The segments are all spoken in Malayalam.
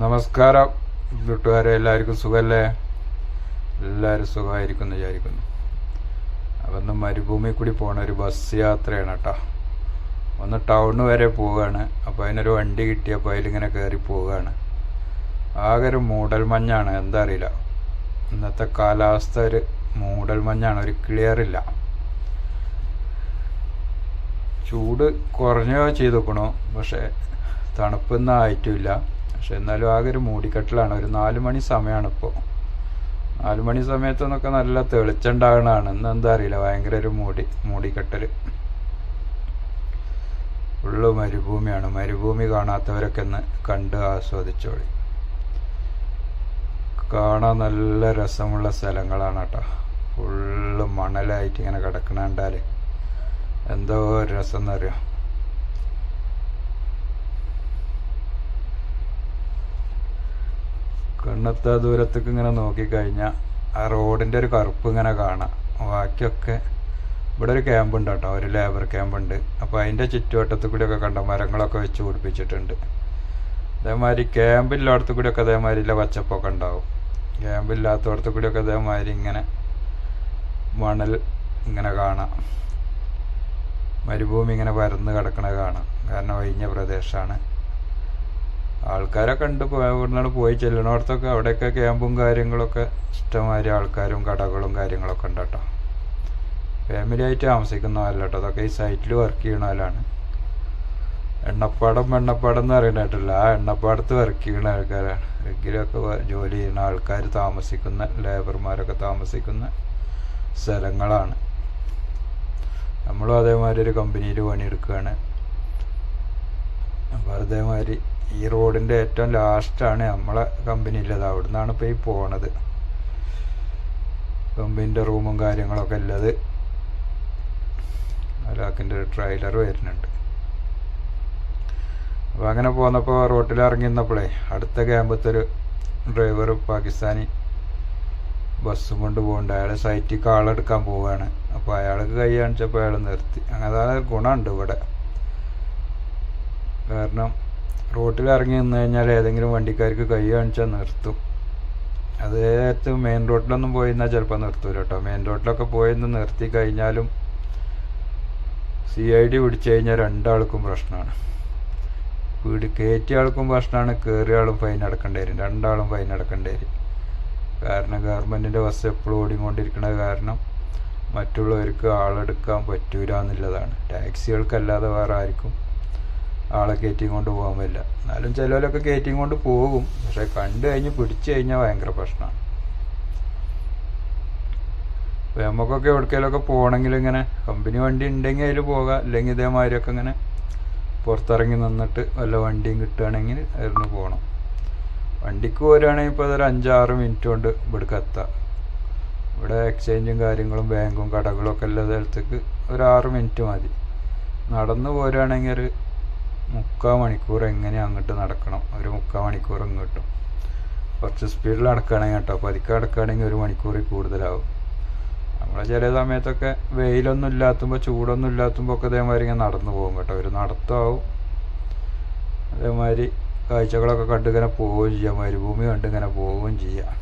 നമസ്കാരം കൂട്ടുകാരെ എല്ലാവർക്കും സുഖമല്ലേ എല്ലാവരും സുഖമായിരിക്കും വിചാരിക്കുന്നു. അപ്പം ഇന്ന് മരുഭൂമി കൂടി പോണ ഒരു ബസ് യാത്രയാണ് കേട്ടോ ഒന്ന് ടൗൺ വരെ പോവുകയാണ് അപ്പോൾ അതിനൊരു വണ്ടി കിട്ടിയപ്പോൾ അതിലിങ്ങനെ കയറി പോവുകയാണ് ആകെ ഒരു മൂടൽ മഞ്ഞാണ് എന്താ അറിയില്ല. ഇന്നത്തെ കാലാവസ്ഥ ഒരു മൂടൽ മഞ്ഞാണ് ഒരു ക്ലിയർ ഇല്ല. ചൂട് കുറഞ്ഞോ ചെയ്തു നോക്കണോ പക്ഷേ തണുപ്പൊന്നും ആയിട്ടുമില്ല പക്ഷെ എന്നാലും ആകെ ഒരു മൂടിക്കെട്ടലാണ്. ഒരു നാല് മണി സമയമാണ് ഇപ്പോൾ നാല് മണി സമയത്തൊന്നൊക്കെ നല്ല തെളിച്ചുണ്ടാകണതാണ് ഇന്ന് എന്താ അറിയില്ല. ഭയങ്കര ഒരു മൂടി മൂടിക്കെട്ടൽ ഫുള്ള് മരുഭൂമിയാണ്. മരുഭൂമി കാണാത്തവരൊക്കെ ഒന്ന് കണ്ട് ആസ്വദിച്ചോളി. കാണാൻ നല്ല രസമുള്ള സ്ഥലങ്ങളാണ് കേട്ടോ ഫുള്ള് മണലായിട്ട് ഇങ്ങനെ കിടക്കണ കണ്ടാൽ എന്തോ രസം എന്നറിയാം കണ്ണെത്താ ദൂരത്തേക്ക് ഇങ്ങനെ നോക്കിക്കഴിഞ്ഞാൽ ആ റോഡിന്റെ ഒരു കറുപ്പ് ഇങ്ങനെ കാണാം. ബാക്കിയൊക്കെ ഇവിടെ ഒരു ക്യാമ്പ് ഉണ്ട് കേട്ടോ ഒരു ലേബർ ക്യാമ്പ് ഉണ്ട്. അപ്പോൾ അതിന്റെ ചുറ്റുവട്ടത്തു കൂടിയൊക്കെ കണ്ട മരങ്ങളൊക്കെ വെച്ച് പിടിപ്പിച്ചിട്ടുണ്ട്. അതേമാതിരി ക്യാമ്പില്ലാത്ത കൂടിയൊക്കെ അതേമാതിരി ഇല്ല പച്ചപ്പൊക്കെ ഉണ്ടാവും. ക്യാമ്പില്ലാത്തടത്ത് കൂടിയൊക്കെ അതേമാതിരി ഇങ്ങനെ മണൽ ഇങ്ങനെ കാണാം. മരുഭൂമി ഇങ്ങനെ പരന്ന് കിടക്കണത് കാണാം. കാരണം ഒഴിഞ്ഞ പ്രദേശമാണ് ആൾക്കാരൊക്കെ ഉണ്ട് പോയി ഇവിടുന്നാണ് പോയി ചെല്ലണോടത്തൊക്കെ അവിടെയൊക്കെ ക്യാമ്പും കാര്യങ്ങളൊക്കെ ഇഷ്ടമാതിരി ആൾക്കാരും കടകളും കാര്യങ്ങളൊക്കെ ഉണ്ട് കേട്ടോ ഫാമിലി ആയിട്ട് താമസിക്കുന്നതല്ല കേട്ടോ അതൊക്കെ ഈ സൈറ്റിൽ വർക്ക് ചെയ്യണവരാണ് എണ്ണപ്പാടം എണ്ണപ്പാടം എന്ന് പറയുന്ന കേട്ടില്ല ആ എണ്ണപ്പാടത്ത് വർക്ക് ചെയ്യുന്ന ആൾക്കാരാണ്. എങ്കിലൊക്കെ ജോലി ചെയ്യുന്ന ആൾക്കാർ താമസിക്കുന്ന ലേബർമാരൊക്കെ താമസിക്കുന്ന സ്ഥലങ്ങളാണ്. നമ്മളും അതേമാതിരി ഒരു കമ്പനിയിൽ പണിയെടുക്കുകയാണ് അപ്പോൾ അതേമാതിരി ഈ റോഡിന്റെ ഏറ്റവും ലാസ്റ്റാണ് നമ്മളെ കമ്പനിയിലത് അവിടെ നിന്നാണ് ഇപ്പോൾ ഈ പോണത്. കമ്പനിന്റെ റൂമും കാര്യങ്ങളൊക്കെ ഉള്ളത് അലാക്കിന്റെ ഒരു ട്രെയിലർ വരുന്നുണ്ട്. അപ്പോൾ അങ്ങനെ പോന്നപ്പോൾ റോട്ടിൽ ഇറങ്ങി നിന്നപ്പോഴേ അടുത്ത ക്യാമ്പത്തെ ഒരു ഡ്രൈവർ പാകിസ്ഥാനി ബസ്സും കൊണ്ട് പോകുന്നുണ്ട് അയാൾ സൈറ്റിൽ കാളെടുക്കാൻ പോവുകയാണ് അപ്പോൾ അയാൾക്ക് കൈ കാണിച്ചപ്പോൾ അയാൾ നിർത്തി. അങ്ങനെ ഗുണമുണ്ട് ഇവിടെ. കാരണം റോട്ടിൽ ഇറങ്ങി നിന്ന് കഴിഞ്ഞാൽ ഏതെങ്കിലും വണ്ടിക്കാർക്ക് കൈ കാണിച്ചാൽ നിർത്തും. അത് നേരത്ത് മെയിൻ റോഡിലൊന്നും പോയി നിന്നാൽ ചിലപ്പോൾ നിർത്തൂല കേട്ടോ മെയിൻ റോഡിലൊക്കെ പോയി നിന്ന് നിർത്തി കഴിഞ്ഞാലും സി ഐ ഡി പിടിച്ചു കഴിഞ്ഞാൽ രണ്ടാൾക്കും പ്രശ്നമാണ് വീട് കയറ്റിയ ആൾക്കും പ്രശ്നമാണ് കയറിയ ആളും ഫൈൻ അടക്കേണ്ടി വരും. രണ്ടാളും ഫൈൻ അടക്കേണ്ടി വരും. കാരണം ഗവൺമെന്റിന്റെ ബസ് എപ്പോഴും ഓടിക്കൊണ്ടിരിക്കുന്നത് കാരണം മറ്റുള്ളവർക്ക് ആളെടുക്കാൻ പറ്റൂല എന്നുള്ളതാണ് ടാക്സികൾക്കല്ലാതെ വേറെ ആർക്കും ആളെ കയറ്റിയും കൊണ്ട് പോകാൻ പറ്റില്ല. എന്നാലും ചിലവരൊക്കെ കയറ്റിയും കൊണ്ട് പോകും. പക്ഷെ കണ്ടു കഴിഞ്ഞ് പിടിച്ചു കഴിഞ്ഞാൽ ഭയങ്കര പ്രശ്നമാണ്. അപ്പോൾ നമുക്കൊക്കെ എവിടേക്കെങ്കിലുമൊക്കെ പോകണമെങ്കിൽ ഇങ്ങനെ കമ്പനി വണ്ടി ഉണ്ടെങ്കിൽ അതിൽ പോകാം. അല്ലെങ്കിൽ ഇതേമാതിരിയൊക്കെ ഇങ്ങനെ പുറത്തിറങ്ങി നിന്നിട്ട് വല്ല വണ്ടിയും കിട്ടുകയാണെങ്കിൽ അതിന് പോകണം വണ്ടിക്ക് പോരുകയാണെങ്കിൽ ഇപ്പോൾ അതൊരു അഞ്ചാറ് മിനിറ്റ് കൊണ്ട് ഇവിടേക്ക് എത്താം. ഇവിടെ എക്സ്ചേഞ്ചും കാര്യങ്ങളും ബാങ്കും കടകളും ഒക്കെ ഉള്ള സ്ഥലത്തേക്ക് ഒരു ആറ് മിനിറ്റ് മതി. നടന്നു പോരുകയാണെങ്കിൽ ഒരു മുക്കാൽ മണിക്കൂർ എങ്ങനെ അങ്ങോട്ട് നടക്കണം? ഒരു മുക്കാൽ മണിക്കൂർ ഇങ്ങോട്ടും. കുറച്ച് സ്പീഡിൽ നടക്കുകയാണെങ്കിൽ കേട്ടോ. പതുക്കെ അടക്കുകയാണെങ്കിൽ ഒരു മണിക്കൂറിൽ കൂടുതലാവും. നമ്മളെ ചില സമയത്തൊക്കെ വെയിലൊന്നും ഇല്ലാത്തുമ്പോൾ ചൂടൊന്നും ഇല്ലാത്തുമ്പോൾ ഒക്കെ അതേമാതിരി ഇങ്ങനെ നടന്നു പോകും കേട്ടോ. ഒരു നടത്തമാവും അതേമാതിരി കാഴ്ചകളൊക്കെ കണ്ട് ഇങ്ങനെ പോവുകയും ചെയ്യാം. മരുഭൂമി കണ്ട് ഇങ്ങനെ പോവുകയും ചെയ്യാം.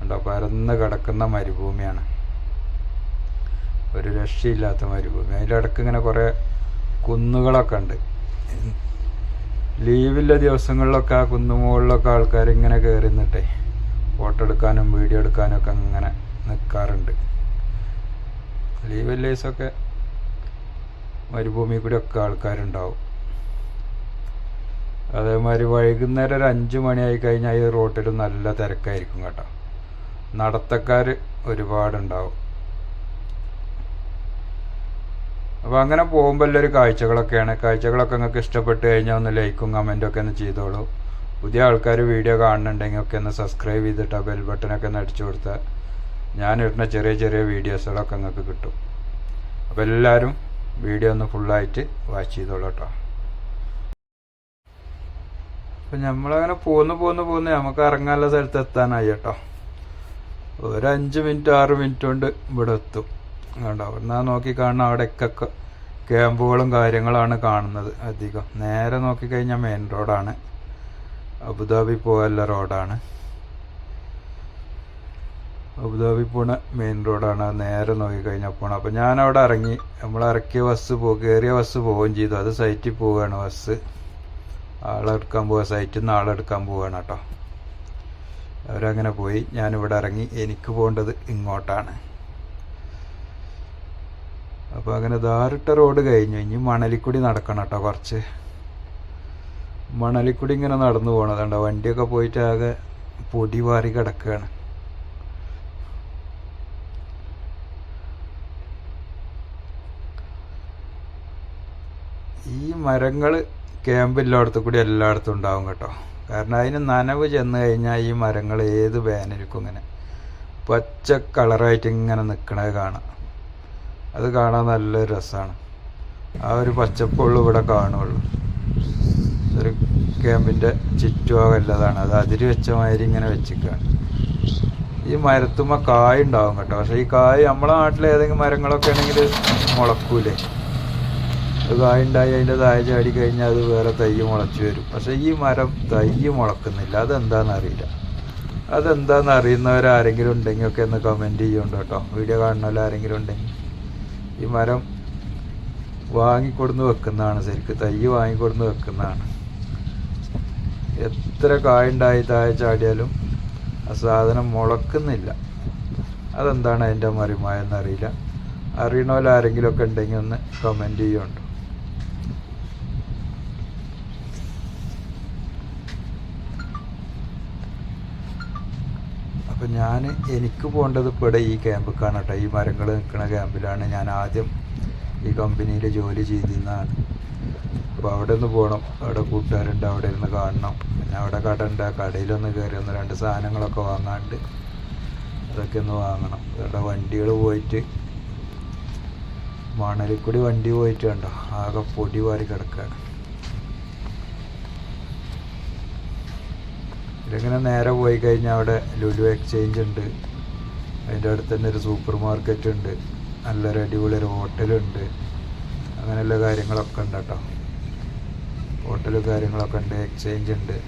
കണ്ടോ? പരന്ന് കിടക്കുന്ന മരുഭൂമിയാണ്. ഒരു രക്ഷയില്ലാത്ത മരുഭൂമി. അതിന്റെ ഇടയ്ക്ക് ഇങ്ങനെ കുറേ കുന്നുകളൊക്കെ ഉണ്ട്. ലീവില്ല ദിവസങ്ങളിലൊക്കെ ആ കുന്നുമുകളിലൊക്കെ ആൾക്കാർ ഇങ്ങനെ കയറി നിന്നിട്ടേ ഫോട്ടോ എടുക്കാനും വീഡിയോ എടുക്കാനും ഒക്കെ ഇങ്ങനെ നിൽക്കാറുണ്ട് ലീവില്ല ദിവസമൊക്കെ മരുഭൂമി കൂടി ഒക്കെ ആൾക്കാരുണ്ടാവും. അതേമാതിരി വൈകുന്നേരം ഒരു അഞ്ച് മണിയായി കഴിഞ്ഞാൽ ഈ റോട്ടിൽ നല്ല തിരക്കായിരിക്കും കേട്ടോ. നടത്തക്കാർ ഒരുപാടുണ്ടാവും. അപ്പോൾ അങ്ങനെ പോകുമ്പോൾ എല്ലാവരും കാഴ്ചകളൊക്കെയാണ്. കാഴ്ചകളൊക്കെ നിങ്ങൾക്ക് ഇഷ്ടപ്പെട്ട് കഴിഞ്ഞാൽ ഒന്ന് ലൈക്കും കമന്റും ഒക്കെ ഒന്ന് ചെയ്തോളൂ. പുതിയ ആൾക്കാർ വീഡിയോ കാണുന്നുണ്ടെങ്കിൽ ഒക്കെ ഒന്ന് സബ്സ്ക്രൈബ് ചെയ്തിട്ട് ആ ബെൽ ബട്ടനൊക്കെ ഒന്ന് അടിച്ചു കൊടുത്താൽ ഞാൻ ഇടുന്ന ചെറിയ ചെറിയ വീഡിയോസുകളൊക്കെ നിങ്ങൾക്ക് കിട്ടും. അപ്പോൾ എല്ലാവരും വീഡിയോ ഒന്ന് ഫുള്ളായിട്ട് വാച്ച് ചെയ്തോളൂ കേട്ടോ അപ്പം നമ്മളങ്ങനെ പോന്ന് പോന്ന് പോന്ന് നമുക്ക് ഇറങ്ങാനുള്ള സ്ഥലത്ത് എത്താനായി കേട്ടോ ഒരു അഞ്ച് മിനിറ്റ് ആറ് മിനിറ്റ് കൊണ്ട് ഇവിടെ എത്തും. കണ്ടോ എന്നാ നോക്കി കാണുന്ന അവിടെയൊക്കെ ക്യാമ്പുകളും കാര്യങ്ങളാണ് കാണുന്നത് അധികം. നേരെ നോക്കിക്കഴിഞ്ഞാൽ മെയിൻ റോഡാണ്. അബുദാബി പോകാനുള്ള റോഡാണ്. അബുദാബി പോണ മെയിൻ റോഡാണ്. നേരെ നോക്കി കഴിഞ്ഞാൽ പോണം. അപ്പം ഞാനവിടെ ഇറങ്ങി. നമ്മൾ ഇറക്കിയ ബസ് പോ കയറിയ ബസ് പോവുകയും ചെയ്തു. അത് സൈറ്റിൽ പോവുകയാണ് ബസ്. ആളെടുക്കാൻ പോവുക. സൈറ്റിൽ നിന്ന് ആളെടുക്കാൻ പോവുകയാണ് കേട്ടോ. അവരങ്ങനെ പോയി. ഞാനിവിടെ ഇറങ്ങി. എനിക്ക് പോകേണ്ടത് ഇങ്ങോട്ടാണ്. അപ്പോൾ അങ്ങനെ ധാരിട്ട റോഡ് കഴിഞ്ഞു. ഇനി മണലിക്കുടി നടക്കണം കേട്ടോ കുറച്ച്. മണലിക്കുടി ഇങ്ങനെ നടന്നു പോണതുണ്ടോ വണ്ടിയൊക്കെ പോയിട്ട് ആകെ പൊടി വാറി കിടക്കുകയാണ് ഈ മരങ്ങൾ ക്യാമ്പില്ലാടത്തു കൂടി എല്ലായിടത്തും ഉണ്ടാവും കേട്ടോ. കാരണം അതിന് നനവ് ചെന്ന് കഴിഞ്ഞാൽ ഈ മരങ്ങൾ ഏത് വേനൽക്കും ഇങ്ങനെ പച്ച കളറായിട്ട് ഇങ്ങനെ നിൽക്കണത് കാണാം. അത് കാണാൻ നല്ല രസമാണ് ആ ഒരു പച്ചപ്പുള്ളൂ ഇവിടെ കാണുള്ളൂ ഒരു ക്യാമ്പിന്റെ ചുറ്റുഭാഗമല്ലതാണ്. അത് അതിര് വെച്ച മാതിരി ഇങ്ങനെ വെച്ചിക്കാണ്. ഈ മരത്തുമ്മ കായ ഉണ്ടാവും കേട്ടോ. പക്ഷേ ഈ കായ് നമ്മളെ നാട്ടിലെ ഏതെങ്കിലും മരങ്ങളൊക്കെ ആണെങ്കിൽ മുളക്കൂലേ. കായ ഉണ്ടായി അതിന്റെ താഴെ ചാടി കഴിഞ്ഞാൽ അത് വേറെ തൈ മുളച്ചു വരും. പക്ഷേ ഈ മരം തൈ മുളക്കുന്നില്ല. അതെന്താണെന്ന് അറിയില്ല. അതെന്താണെന്ന് അറിയുന്നവരാരെങ്കിലും ഉണ്ടെങ്കിൽ ഒക്കെ ഒന്ന് കമന്റ് ചെയ്യുന്നുണ്ട് കേട്ടോ. വീഡിയോ കാണുന്നവരാരെങ്കിലും ഉണ്ടെങ്കിൽ. ഈ മരം വാങ്ങിക്കൊടുന്ന് വെക്കുന്നതാണ് ശരിക്ക്. തൈ വാങ്ങിക്കൊടുന്ന് വെക്കുന്നതാണ്. എത്ര കായുണ്ടായി താഴെ ചാടിയാലും ആ സാധനം മുളക്കുന്നില്ല. അതെന്താണ് അതിന്റെ മറിമായ എന്നറിയില്ല അറിയണ ആരെങ്കിലും ഒക്കെ ഉണ്ടെങ്കിൽ ഒന്ന് കമന്റ് ചെയ്യുന്നുണ്ട്. അപ്പം ഞാൻ എനിക്ക് പോകേണ്ടത് ഇവിടെ ഈ ക്യാമ്പിക്കാണ് കേട്ടോ ഈ മരങ്ങൾ നിൽക്കുന്ന ക്യാമ്പിലാണ് ഞാൻ ആദ്യം ഈ കമ്പനിയിൽ ജോലി ചെയ്തിരുന്നതാണ് അപ്പോൾ അവിടെ ഒന്ന് പോകണം അവിടെ കൂട്ടുകാരുണ്ട് അവിടെ ഇരുന്ന് കാണണം. പിന്നെ അവിടെ കട ഉണ്ട് ആ കടയിലൊന്ന് കയറി ഒന്ന് രണ്ട് സാധനങ്ങളൊക്കെ വാങ്ങാണ്ട് അതൊക്കെ ഒന്ന് വാങ്ങണം. അവിടെ വണ്ടികൾ പോയിട്ട് മണലിൽ കൂടി വണ്ടി പോയിട്ട് കണ്ടോ ആകെ പൊടി വാരി കിടക്കുകയാണ് ഇതിങ്ങനെ നേരെ പോയി കഴിഞ്ഞാൽ അവിടെ ലുലു എക്സ്ചേഞ്ച് ഉണ്ട്. അതിന്റെ അടുത്ത് തന്നെ ഒരു സൂപ്പർ മാർക്കറ്റ് ഉണ്ട്. നല്ലൊരു അടിപൊളി ഒരു ഹോട്ടലുണ്ട് അങ്ങനെയുള്ള കാര്യങ്ങളൊക്കെ ഉണ്ട് കേട്ടോ. ഹോട്ടലും കാര്യങ്ങളൊക്കെ ഉണ്ട് എക്സ്ചേഞ്ച് ഉണ്ട്.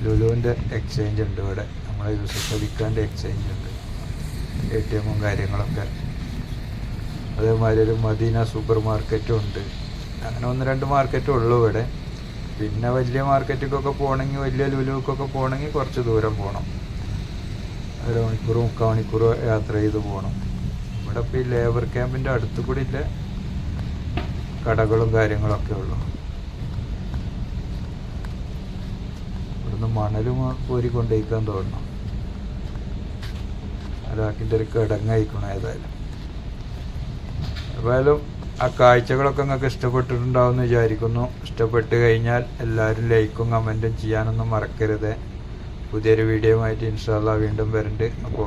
ലുലുവിന്റെ എക്സ്ചേഞ്ച് ഉണ്ട് ഇവിടെ. നമ്മളെ അലിഖാന്റെ എക്സ്ചേഞ്ച് ഉണ്ട്. എ ടി എമ്മും കാര്യങ്ങളൊക്കെ. അതേമാതിരി ഒരു മദീന സൂപ്പർ മാർക്കറ്റും ഉണ്ട്. അങ്ങനെ ഒന്ന് രണ്ട് മാർക്കറ്റും ഉള്ളൂ ഇവിടെ. പിന്നെ വലിയ മാർക്കറ്റിക്കൊക്കെ പോകണമെങ്കിൽ വലിയ ലുലുക്കൊക്കെ പോകണമെങ്കിൽ കുറച്ച് ദൂരം പോകണം. ഒരു മണിക്കൂർ മുക്കാൽ മണിക്കൂർ യാത്ര ചെയ്ത് പോകണം. ഇവിടെ ഇപ്പോൾ ഈ ലേബർ ക്യാമ്പിന്റെ അടുത്ത് കൂടി ഇല്ല? കടകളും കാര്യങ്ങളൊക്കെ ഉള്ളു. ഇവിടുന്ന് മണലും കോരി കൊണ്ടുപോയിക്കാൻ തോന്നണം. അതാക്കിന്റെ ഒരു കിടങ്ങായിരിക്കണം ഏതായാലും. ഏതായാലും ആ കാഴ്ചകളൊക്കെ നിങ്ങൾക്ക് ഇഷ്ടപ്പെട്ടിട്ടുണ്ടാവുമെന്ന് വിചാരിക്കുന്നു. ഇഷ്ടപ്പെട്ട് കഴിഞ്ഞാൽ എല്ലാവരും ലൈക്കും കമന്റും ചെയ്യാനൊന്നും മറക്കരുത്. പുതിയൊരു വീഡിയോ ആയിട്ട് ഇൻഷാല്ല വീണ്ടും വരുന്നുണ്ട് അപ്പോൾ